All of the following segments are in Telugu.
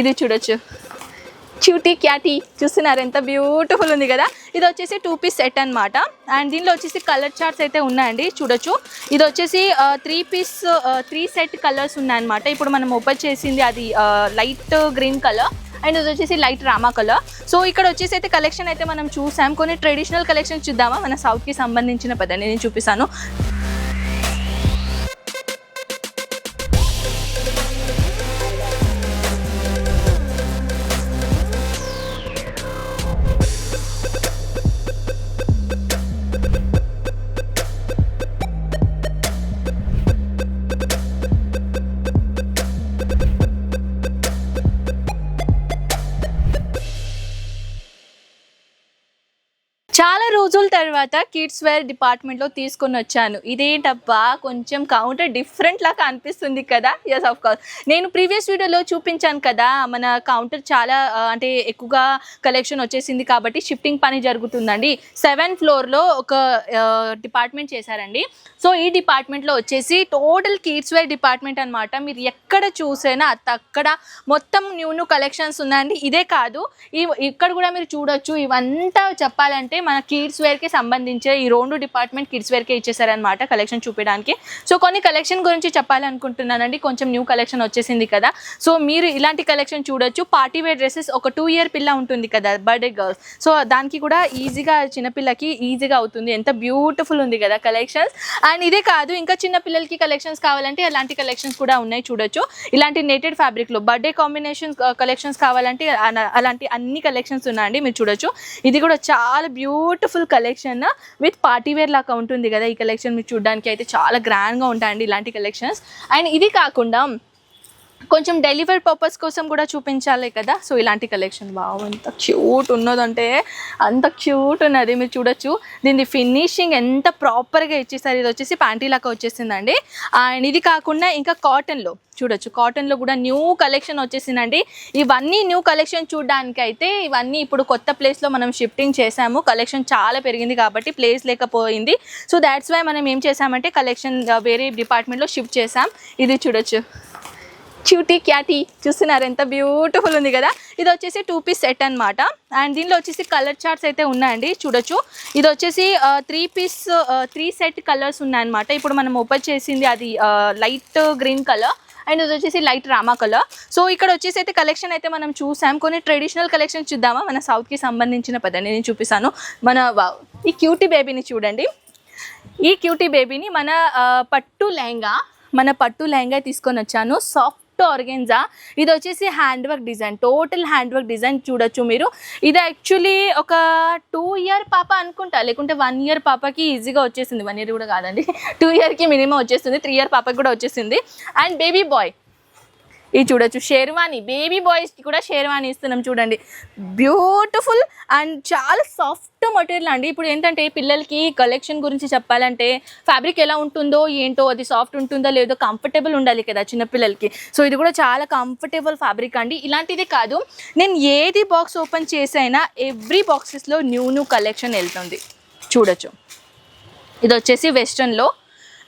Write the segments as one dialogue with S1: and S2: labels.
S1: ఇది చూడొచ్చు. క్యూటీ క్యాటీ చూస్తున్నారు ఎంత బ్యూటిఫుల్ ఉంది కదా? ఇది వచ్చేసి టూ పీస్ సెట్ అన్నమాట. అండ్ దీనిలో వచ్చేసి కలర్ చార్ట్స్ అయితే ఉన్నాయండి చూడొచ్చు. ఇది వచ్చేసి three piece three set colours ఉన్నాయన్నమాట. ఇప్పుడు మనం ఓపెన్ చేసింది అది లైట్ గ్రీన్ కలర్ అండ్ ఇది వచ్చేసి లైట్ రామా కలర్ సో ఇక్కడ వచ్చేసి అయితే కలెక్షన్ అయితే మనం చూసాం. కొన్ని ట్రెడిషనల్ కలెక్షన్ చూద్దామా? మన సౌత్కి సంబంధించిన పదండి నేను చూపిస్తాను. చాలా రోజుల తర్వాత కిడ్స్ వేర్ డిపార్ట్మెంట్లో తీసుకొని వచ్చాను. ఇదేంటబ్బా? కొంచెం కౌంటర్ డిఫరెంట్ లాగా అనిపిస్తుంది కదా? ఎస్ ఆఫ్ కోర్స్ నేను ప్రీవియస్ వీడియోలో చూపించాను కదా మన కౌంటర్ చాలా అంటే ఎక్కువగా కలెక్షన్ వచ్చేసింది కాబట్టి షిఫ్టింగ్ పని జరుగుతుందండి. సెవెన్ ఫ్లోర్లో ఒక డిపార్ట్మెంట్ చేశారండి. సో ఈ డిపార్ట్మెంట్లో వచ్చేసి టోటల్ కిడ్స్ వేర్ డిపార్ట్మెంట్ అన్నమాట. మీరు ఎక్కడ చూసైనా అక్కడ మొత్తం న్యూ న్యూ కలెక్షన్స్ ఉన్నాయండి. ఇదే కాదు ఈ ఇక్కడ కూడా మీరు చూడొచ్చు. ఇవంతా చెప్పాలంటే మన కిడ్స్ వేర్కి సంబంధించే ఈ రెండు డిపార్ట్మెంట్ కిడ్స్ వేర్కే ఇచ్చేసారనమాట కలెక్షన్ చూపించడానికి. సో కొన్ని కలెక్షన్ గురించి చెప్పాలనుకుంటున్నానండి. కొంచెం న్యూ కలెక్షన్ వచ్చేసింది కదా. సో మీరు ఇలాంటి కలెక్షన్ చూడొచ్చు. పార్టీ వేర్ డ్రెస్సెస్ ఒక టూ ఇయర్ పిల్ల ఉంటుంది కదా బర్త్డే గర్ల్స్ సో దానికి కూడా ఈజీగా చిన్నపిల్లకి ఈజీగా అవుతుంది. ఎంత బ్యూటిఫుల్ ఉంది కదా కలెక్షన్స్ అండ్ ఇదే కాదు ఇంకా చిన్న పిల్లలకి కలెక్షన్స్ కావాలంటే అలాంటి కలెక్షన్స్ కూడా ఉన్నాయి చూడొచ్చు. ఇలాంటి నేటెడ్ ఫ్యాబ్రిక్లో బర్త్డే కాంబినేషన్ కలెక్షన్స్ కావాలంటే అన- అలాంటి అన్ని కలెక్షన్స్ ఉన్నాయండి మీరు చూడొచ్చు. ఇది కూడా చాలా beautiful beautiful collection with party wear లాగా ఉంటుంది కదా ఈ కలెక్షన్ మీరు చూడడానికి అయితే చాలా గ్రాండ్గా ఉంటాయండి ఇలాంటి కలెక్షన్స్. అండ్ ఇది కాకుండా కొంచెం డెలివరీ పర్పస్ కోసం కూడా చూపించాలి కదా. సో ఇలాంటి కలెక్షన్ బాగా ఎంత క్యూట్ ఉన్నదంటే అంత క్యూట్ ఉన్నది మీరు చూడొచ్చు. దీని ఫినిషింగ్ ఎంత ప్రాపర్గా ఇచ్చేసారు ఇది వచ్చేసి ప్యాంటీ లాగా వచ్చేసిందండి. అండ్ ఇది కాకుండా ఇంకా కాటన్లో చూడొచ్చు. కాటన్లో కూడా న్యూ కలెక్షన్ వచ్చేసిందండి. ఇవన్నీ న్యూ కలెక్షన్ చూడడానికి అయితే ఇవన్నీ ఇప్పుడు కొత్త ప్లేస్లో మనం షిఫ్టింగ్ చేసాము. కలెక్షన్ చాలా పెరిగింది కాబట్టి ప్లేస్ లేకపోయింది. సో దాట్స్ వై మనం ఏం చేసామంటే కలెక్షన్ వేరే డిపార్ట్మెంట్లో షిఫ్ట్ చేసాం. ఇది చూడొచ్చు. క్యూటీ క్యాటీ చూస్తున్నారు ఎంత బ్యూటిఫుల్ ఉంది కదా? ఇది వచ్చేసి టూ పీస్ సెట్ అన్నమాట. అండ్ దీనిలో వచ్చేసి కలర్ చార్ట్స్ అయితే ఉన్నాయండి చూడొచ్చు. ఇది వచ్చేసి three piece three set colours ఉన్నాయన్నమాట. ఇప్పుడు మనం ఓపెన్ చేసింది అది లైట్ గ్రీన్ కలర్ అండ్ ఇది వచ్చేసి లైట్ రామా కలర్ సో ఇక్కడ వచ్చేసి అయితే కలెక్షన్ అయితే మనం చూసాం. కొన్ని ట్రెడిషనల్ కలెక్షన్ చూద్దామా? మన సౌత్కి సంబంధించిన పదండి నేను చూపిస్తాను. మన ఈ క్యూటీ బేబీని చూడండి. ఈ క్యూటీ బేబీని మన పట్టు లెహంగా మన పట్టు లెహంగా తీసుకొని వచ్చాను. Soft organza. ఇది వచ్చేసి hand work design total hand work design చూడొచ్చు మీరు. ఇది యాక్చువల్లీ ఒక టూ ఇయర్ పాప అనుకుంటా లేకుంటే వన్ ఇయర్ పాపకి ఈజీగా వచ్చేసింది. వన్ ఇయర్ కూడా కాదండి టూ ఇయర్కి మినిమం వచ్చేస్తుంది త్రీ ఇయర్ పాపకి కూడా వచ్చేసింది. అండ్ బేబీ బాయ్ ఇది చూడొచ్చు. షేర్వాణి బేబీ బాయ్స్కి కూడా షేర్వాణి ఇస్తున్నాం చూడండి. బ్యూటిఫుల్ అండ్ చాలా సాఫ్ట్ మటీరియల్ అండి. ఇప్పుడు ఏంటంటే పిల్లలకి కలెక్షన్ గురించి చెప్పాలంటే ఫ్యాబ్రిక్ ఎలా ఉంటుందో ఏంటో అది సాఫ్ట్ ఉంటుందో లేదో కంఫర్టబుల్ ఉండాలి కదా చిన్నపిల్లలకి సో ఇది కూడా చాలా కంఫర్టబుల్ ఫ్యాబ్రిక్ అండి. ఇలాంటిది కాదు నేను ఏది బాక్స్ ఓపెన్ చేసైనా ఎవ్రీ బాక్సెస్లో న్యూ న్యూ కలెక్షన్ వెళ్తుంది. చూడొచ్చు. ఇది వచ్చేసి వెస్ట్రన్లో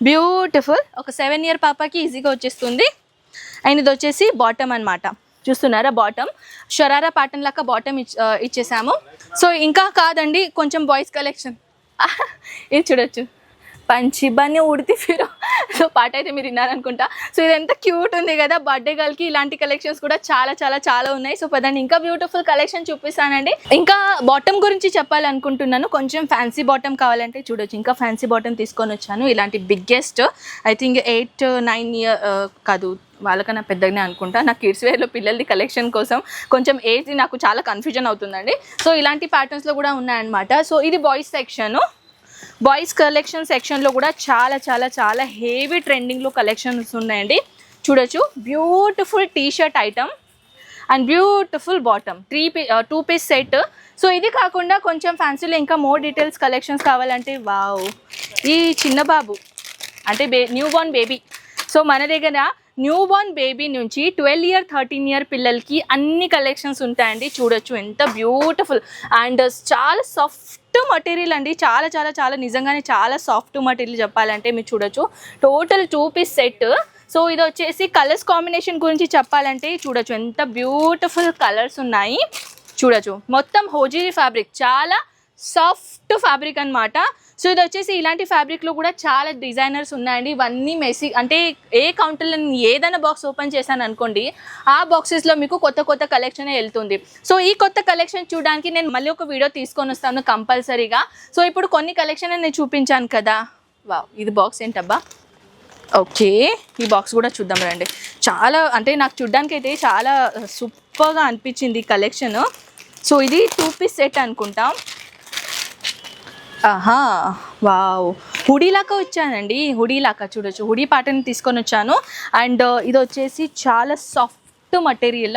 S1: బ్యూటిఫుల్ ఒక సెవెన్ ఇయర్ పాపకి ఈజీగా వచ్చేస్తుంది. అండ్ ఇది వచ్చేసి బాటమ్ అనమాట చూస్తున్నారా బాటమ్ షరారా ప్యాటర్న్ లాగా బాటమ్ ఇచ్చేసాము. సో ఇంకా కాదండి కొంచెం బాయ్స్ కలెక్షన్ ఇది చూడొచ్చు. పంచి బన్నీ ఉడితి ఫిరో. సో పాట అయితే మీరు విన్నారనుకుంటా. సో ఇది ఎంత క్యూట్ ఉంది కదా బర్త్డే గర్ల్కి ఇలాంటి కలెక్షన్స్ కూడా చాలా చాలా చాలా ఉన్నాయి. సో దాన్ని ఇంకా బ్యూటిఫుల్ కలెక్షన్ చూపిస్తానండి. ఇంకా బాటమ్ గురించి చెప్పాలనుకుంటున్నాను. కొంచెం ఫ్యాన్సీ బాటమ్ కావాలంటే చూడొచ్చు. ఇంకా ఫ్యాన్సీ బాటమ్ తీసుకొని వచ్చాను. ఇలాంటి biggest I think eight nine year కాదు వాళ్ళకన్నా పెద్దగానే అనుకుంటా. నా కిడ్స్ వేర్లో పిల్లలది కలెక్షన్ కోసం కొంచెం ఏజ్ నాకు చాలా కన్ఫ్యూజన్ అవుతుందండి. సో ఇలాంటి ప్యాటర్న్స్లో కూడా ఉన్నాయన్నమాట. సో ఇది బాయ్స్ సెక్షను బాయ్స్ కలెక్షన్ సెక్షన్లో కూడా చాలా చాలా చాలా హెవీ ట్రెండింగ్లో కలెక్షన్స్ ఉన్నాయండి. చూడొచ్చు. Beautiful T shirt item and beautiful bottom three P two piece set so ఇది కాకుండా కొంచెం ఫ్యాన్సీలో ఇంకా మోర్ డీటెయిల్స్ కలెక్షన్స్ కావాలంటే వావ్ ఈ చిన్న బాబు అంటే బే న్యూ బోర్న్ బేబీ సో మన దగ్గర న్యూ బోర్న్ బేబీ నుంచి ట్వెల్వ్ ఇయర్ థర్టీన్ ఇయర్ పిల్లలకి అన్ని కలెక్షన్స్ ఉంటాయండి. చూడొచ్చు ఎంత బ్యూటిఫుల్. అండ్ చాలా సాఫ్ట్ మటీరియల్ అండి. చాలా చాలా చాలా నిజంగానే చాలా సాఫ్ట్ మటీరియల్ చెప్పాలంటే మీరు చూడొచ్చు. Total two piece set. So ఇది వచ్చేసి కలర్స్ కాంబినేషన్ గురించి చెప్పాలంటే చూడొచ్చు. ఎంత బ్యూటిఫుల్ కలర్స్ ఉన్నాయి. చూడొచ్చు. మొత్తం హోజీరి ఫ్యాబ్రిక్. చాలా సాఫ్ట్ ఫ్యాబ్రిక్ అన్నమాట. సో ఇది వచ్చేసి ఇలాంటి ఫ్యాబ్రిక్లో కూడా చాలా డిజైనర్స్ ఉన్నాయండి. ఇవన్నీ మెస్సి అంటే ఏ కౌంటర్లో నేను ఏదైనా బాక్స్ ఓపెన్ చేశాను అనుకోండి ఆ బాక్సెస్లో మీకు కొత్త కొత్త కలెక్షన్ వెళ్తుంది. సో ఈ కొత్త కలెక్షన్ చూడడానికి నేను మళ్ళీ ఒక వీడియో తీసుకొని వస్తాను కంపల్సరీగా. సో ఇప్పుడు కొన్ని కలెక్షన్ నేను చూపించాను కదా. వా ఇది బాక్స్ ఏంటబ్బా? ఓకే ఈ బాక్స్ కూడా చూద్దాం రండి. చాలా అంటే నాకు చూడ్డానికి అయితే చాలా సూపర్గా అనిపించింది ఈ కలెక్షన్. సో ఇది టూ పీస్ సెట్ అనుకుంటాం. ఆహా వావ్. హుడీ లాగా వచ్చానండి. హుడీలాగా చూడొచ్చు. హుడీ పాటని తీసుకొని వచ్చాను. అండ్ ఇది వచ్చేసి చాలా సాఫ్ట్ మటీరియల్.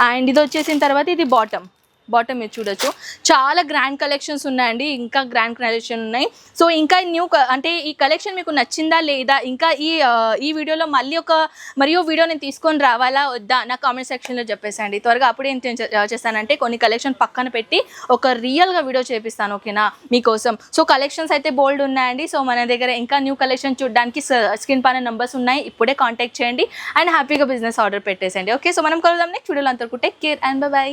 S1: అండ్ ఇది వచ్చేసిన తర్వాత ఇది బాటమ్. బాటమ్ మీరు చూడొచ్చు. చాలా గ్రాండ్ కలెక్షన్స్ ఉన్నాయండి. ఇంకా గ్రాండ్ కలెక్షన్ ఉన్నాయి. సో ఇంకా న్యూ అంటే ఈ కలెక్షన్ మీకు నచ్చిందా లేదా? ఇంకా ఈ ఈ వీడియోలో మళ్ళీ ఒక మరియు వీడియో నేను తీసుకొని రావాలా? వద్దా? నా కామెంట్ సెక్షన్లో చెప్పేసండి. త్వరగా అప్పుడే ఏం చేస్తానంటే కొన్ని కలెక్షన్ పక్కన పెట్టి ఒక రియల్గా వీడియో చేపిస్తాను ఓకేనా మీకోసం. సో కలెక్షన్స్ అయితే బోల్డ్ ఉన్నాయండి. సో మన దగ్గర ఇంకా న్యూ కలెక్షన్ చూడడానికి స్క్రీన్ పైన నెంబర్స్ ఉన్నాయి. ఇప్పుడే కాంటాక్ట్ చేయండి. అండ్ హ్యాపీగా బిజినెస్ ఆర్డర్ పెట్టేసండి ఓకే సో మనం కలుద్దాం నెక్స్ట్ వీడియోలో అంతవరకు. Take care and by